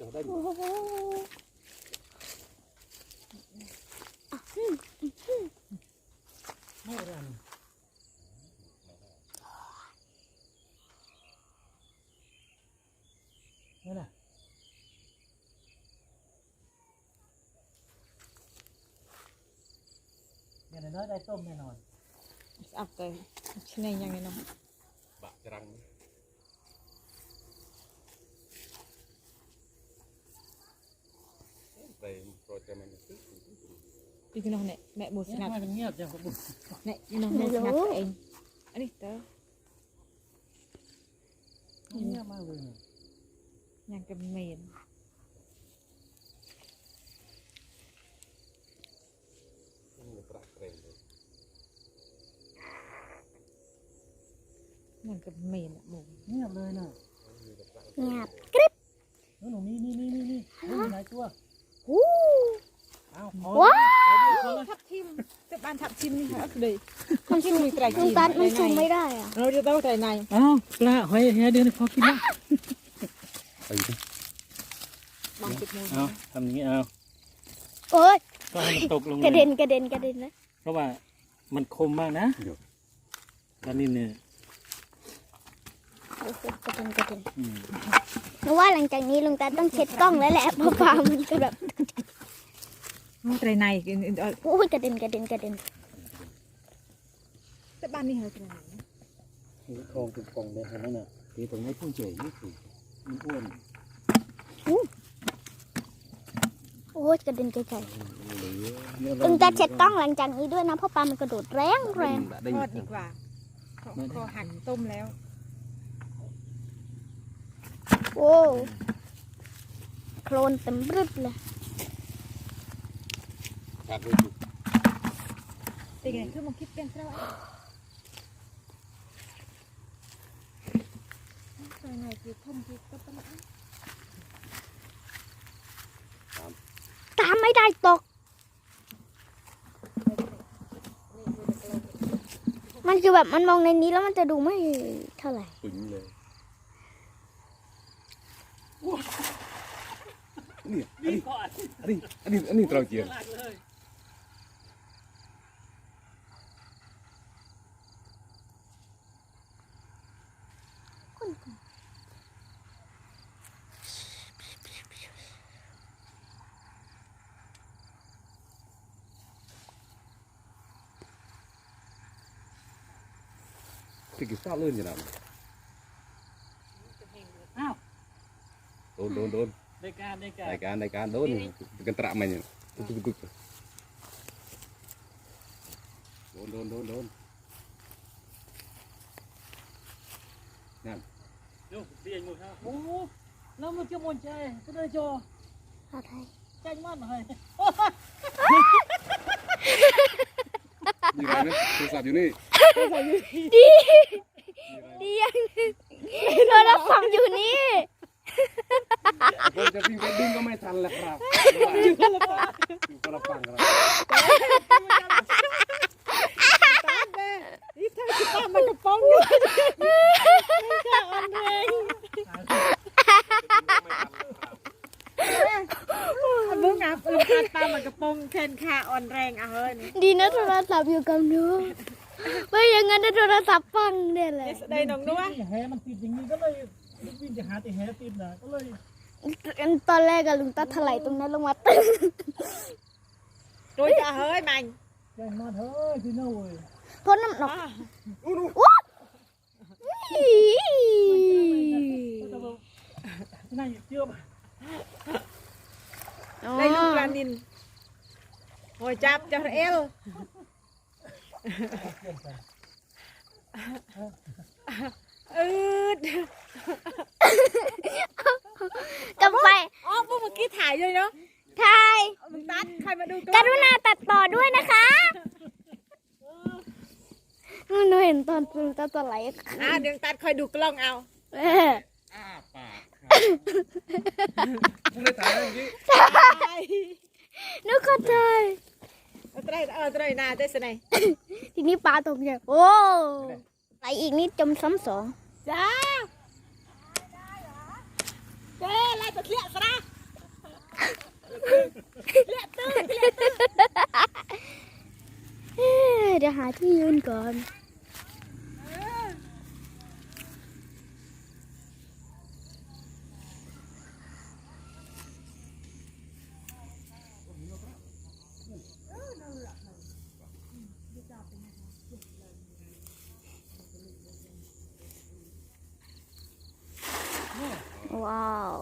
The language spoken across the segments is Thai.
กดีเลยจะได้โอ้โหไม่รันนั่นน่ะอ น้องบูสงัดเองอันนี้เตอเงียบมากเลยเนี่ยยังกับเมนมันปรักเกรงเลยยังกับเมนอะหมูเงียบเลยน่ะมีแต่ปรักเงียบกริบแล้วหนูมีนี่นี่นี่นี่เฮ้ยมีหลายตัวอู้อ้าวพอว้าไปเดียวพอเลย ทับทิมจะบ้านทับทิมนี่ค่ะเลยมันชิมมีไตรลุจีงตัดมันซูมไม่ได้อะเราจะต้องไตรในอ้าวปลาหอยเฮียเดือนพอกินนะไปดิบางจุดมูเอาทำอย่างนี้เอาโอ้ยก็ให้มันตกลงกระเลเด็ยนกระเด็นกระเด็นนะเพราะว่ามันคมมากนะตอนนี้เนี่ยโอ้โหกระเด็นกระเด็นอืมเพราะว่าหลังจากนี้ลุงตาต้องเช็ดกล้องแล้วแหละเพราะปลามันก็แบบ ไตรในโอ้ยกระเด็นกระเด็นกระเด็นแต่บ้านนี่เหรอไตรในนี่คลองเป็นกล่องเลยเห็นไหมน่ะทีตรงนี้พุ่งเจ๋ยนี่คือมันอ้วนโอ้ยกระเด็นไกลๆลุงตาเช็ดกล้องหลังจากนี้ด้วยนะเพราะปลามันกระโดดแรงแรงทอดดีกว่าคอหั่นต้มแล้ว โอ้โคลนเต็มรึดเลย ขาดด้วยจุ ตีไง คือมันคิดเป็นเท่าไหร่ไตรในคือทุ่มคือก็ต้องตามไม่ได้ตก มันคือแบบมันมองในนี้แล้วมันจะดูไม่เท่าไหร่ ปึ๋งเลยนี่อันนี้อันนี้อันนี้อันนี้ตราเจียนที่กินข้าวเลยางนั้นอ้าวโดนโดนโดนในการในการรายการรายการโดนกันตระมันเนี่ยตุ๊กตุ๊กตุ๊กโดนโดนโดนโดนโยกเบียนหมดครับโอ้โหน้ำมันจะหมดใจก็ได้จอเอาไทยใจมันหน่อยมีอะไรไหมโทรศัพท์อยู่นี่ ดีดีอย่างหนึงโทรศัพท์อยู่นี่ ผมจะวิ่งไปดึงก็ไม่ทันแล้วครับอยู่คนละฝั่งอยู่คนละฝั่งครับนี่ถ้าคิดว่ามันกระป๋องอยู่จะอ่อนแรงบุ้งอะลูกตาตามันกระป๋องแทนขาอ่อนแรงอะเฮ้ย ดีนะโทรศัพท์อยู่กับหนู ไม่อย่างนั้นนะโทรศัพท์ฟังเนี่ยแหละได้น้องด้วยแหมันติดอย่างนี้ก็เลยวิ่งจะหาแต่แหติดนะก็เลยตอนแรกอะลุงตัดถลายตรงนั้นลงมาตึ้งตัวจะเฮ้ยมันใจมันเฮ้ยพี่น้อยเพราะน้ำหนักก็จะบอกนั่งเชื่อมได้ลูกปลานินโอ้ยจับจับเอล อืดกับไฟอ๋อพวกเมื่อกี้ถ่ายเลยเนาะทายมึงตัดใครมาดูกรุณาตัดต่อด้วยนะคะหนูเห็นตอนลุงตาจะไหลอ่าเดี๋ยวตัดคอยดูกล้องเอาเอออ้าปากครับมึงได้ถ่ายแล้วเมื่อกี้หนูก็ทายเอา ไตรเอาไตรนาได้สไนทีนี้ปลาตกเนี่ยโอ้ไหลอีกนิดจมซ้ำสองจ้าเจ้ไล่ตะเคียนซะนะเอ๊ะเดี๋ยวหาที่ยืนก่อน ว้าว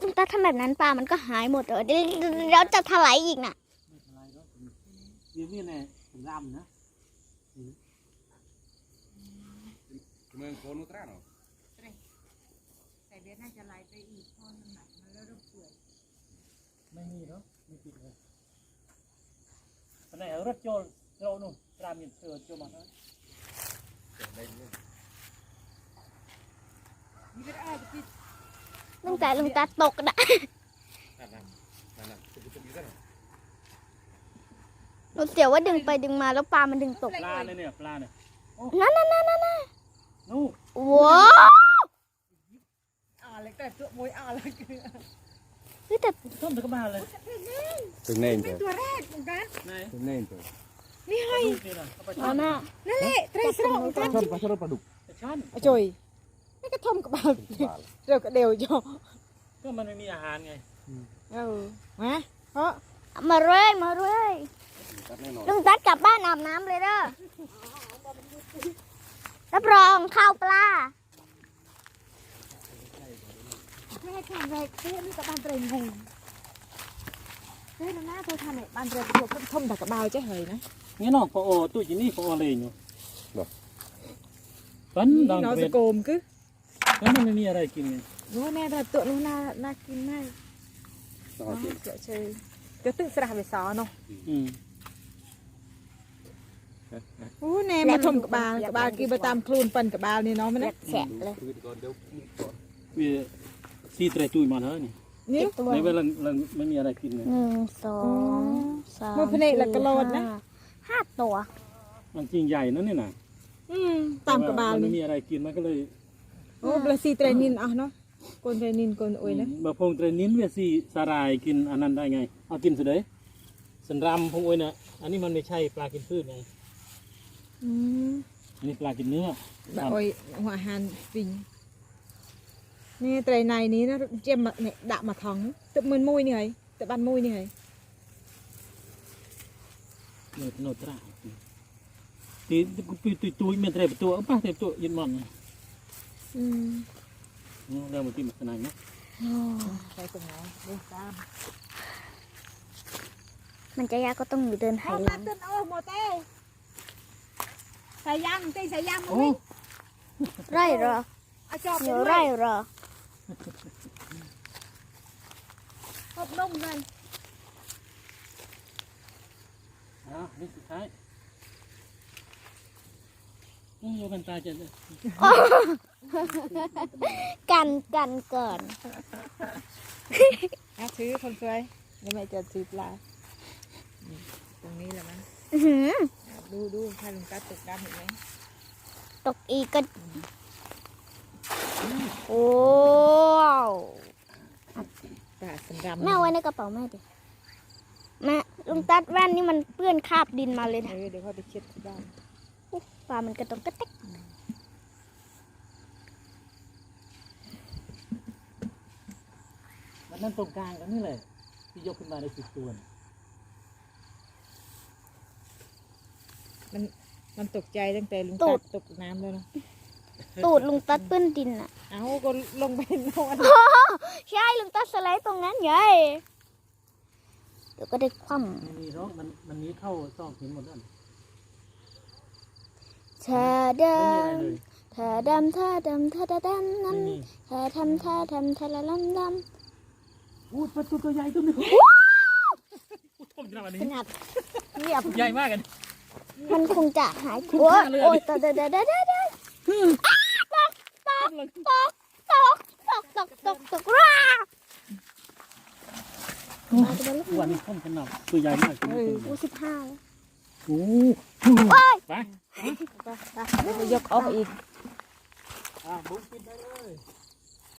ลุงตาทำแบบนั้นปลามันก็หายหมดเลยเดี๋ยวเดี๋ยวจะถลายอีกน่ะอะไรเนาะยืนนี่แน่เป็นรำนะเมืองโคนุตราเนาะแต่เดี๋ยวน่าจะไหลไปอีกเพราะน้ำหนักมันแล้วรบเปื่อยไม่มีเนาะไม่ติดเลยตอนไหนเอารถโจรโจรนู่นรามยินเสือโจรมาเนาะ นี่ก็ได้ที่ตั้งแต่ลุงตาตกนะนั่นนั่นนั่นนั่นตุ๊กตุ๊กอยู่ได้เนาะหนูเสียวว่าดึงไปดึงมาแล้วปลามันดึงตก ปลาเลยเนี่ยปลาเนี่ยนั่นนั่นนั่นนั่นนู่นว้าวอ่าเลยแต่ตัวมวยอ่าเลยเฮ้ยแต่ต้มตะกบ้าเลยเป็นเน่นตัวตัวแรกเหมือนกันไหนเป็นเน่นตัว นี่ให้ลูกนี่นะเอาไปเอาหน้านั่นแหละไตรสระเหมือนกันชอบปลาชอบปลาดุกแต่ช้อนจุยนี่ก็ทมกับเบาปลาเดี๋ยวก็เดี๋ยวจ่อก็มันไม่มีอาหารไงเออมาเพราะเอามาเรื่อยมาเรื่อยตัดแน่นอนลุงตัดกลับบ้านอาบน้ำเลยเด้อรับรองข้าวปลาแม่แข่งแรกเฮ้ยนี่กับบ้านเตรงงง เฮ้ยน้ำหน้าเธอทำไหนบ้านเตรงตัวทมแต่กับเบาจะเหยนะงี้น้องพอโอตู้จีนี่พอโอเลยอยู่ปันดังน้องเวสทโกมคือแล้วมันไม่มีอะไรกินไงรู้แน่แต่ตัวนู้นน่าน่ากินมากต้องเอาเจ็บเจ๋อเชยเดี๋ยวตึ้งสระไปซอเนาะอืมโอ้แน่มาทมกับบาลกับบาลกี่ไปตามคลูนปันกับบาลนี่เนาะมันเล็นะดแฉะเลยคือก่อนเดี๋ยวก่อนวีซีเตรจุยมาเถอะนี่ นี่เจ็ดตัวในเวลาเราไม่มีอะไรกินไงหนึ่งสองสามมันพเนกละกะโลดนะห้าห้าตัวมันจริงใหญ่นั่นนี่นะอืมตามกับบาลมันไม่นี่มีอะไรกินมันก็เลยโอ้บลาซีเตรนินอะเนาะกนเตรนินกนโอ้ยนะบะพงเตรนินเวียซีสาหรายกินอันนั้นได้ไง เอากินสุดเลยสันรำพงโอ้ยนะอันนี้มันไม่ใช่ปลากินพืชไงอืมอันนี้ปลากินเนื้อแบบโอ้ยหัวอาหารปิง นี่เตรในนี้นะเจียมมาเนี่ยดะมาท้องตึบมือมุ้ยนี่ไงตึบบันมุ้ยนี่ไงโนดโนดตราตีตุยตุยตุยเมียนเตรปตัวป้าเตรปตัวยินมันอืมเรื่องมันที่มันขนาดนี้ใส่ตรงไหนดูตามมันจะยากก็ต้องอยู่เดินไหโอ้หมาลังตึนโอ้โมเต้ใส่ยังเต้ใส่ยังมึงโอ้วิ่งไร่เหรอเอาจอบไปเดี๋ยวด้วไร่ยเหรอ พบนุ่มเลยอ่านี่สุดท้ายโอ้ยกันตาจะกันกันก่อนอะถือคนสวยยังไม่จะถือปลานี่ตรงนี้แหละมั้งอื้อหืออะดูดูถ้าลุงตาตกดำเห็นไหมตกอีกก็ โอ้วปลาสันดำแม่เอาไว้ในกระเป๋าแม่ดิแม่ลุงตัดแว่นนี่มันเปื้อนคราบดินมาเลยเอนะอเดี๋ยวเขาไปเช็ดที่บ้านปลามันกระตกกระเตกมันนั่นตรงกลางกันนี่แหละที่ยกขึ้นมาในสิบตัวน่ะมันมันตกใจตั้งแต่ลุงตาตกน้ำแล้วเนาะ ตูดลุงตัดเปื้อนดินอะเอาก็ลงไปนอนใช่ลุงตัดสไลด์ตรงนั้นไงเดี๋ยวก็ได้คว่มันมีร้องมันมันมีเข้าซอกหินหมดแล้วำเธอเดิไม่มีอะไรน เลยเธอดำเธอดำเธอดำดำไม่นั้นมีเธอทำเธอทำเธอละลำดอู้ปลาตัวตัวใหญ่ตัวหนึงอู้ทมจังวันขนี้นาดเงียบ ใหญ่มากกันำมันคงจะหายคุ้มโอ้ยค่าเลยโอ้ยตกตกตกตก ตกตกตกตกตกตกร่าวันนี้ทมขนาดตัวใหญ่มากตัวนี้อู้สิบห้าโอ้ไปไปไปยวไปยกออกอีกอ่าบุ้งกินได้เลย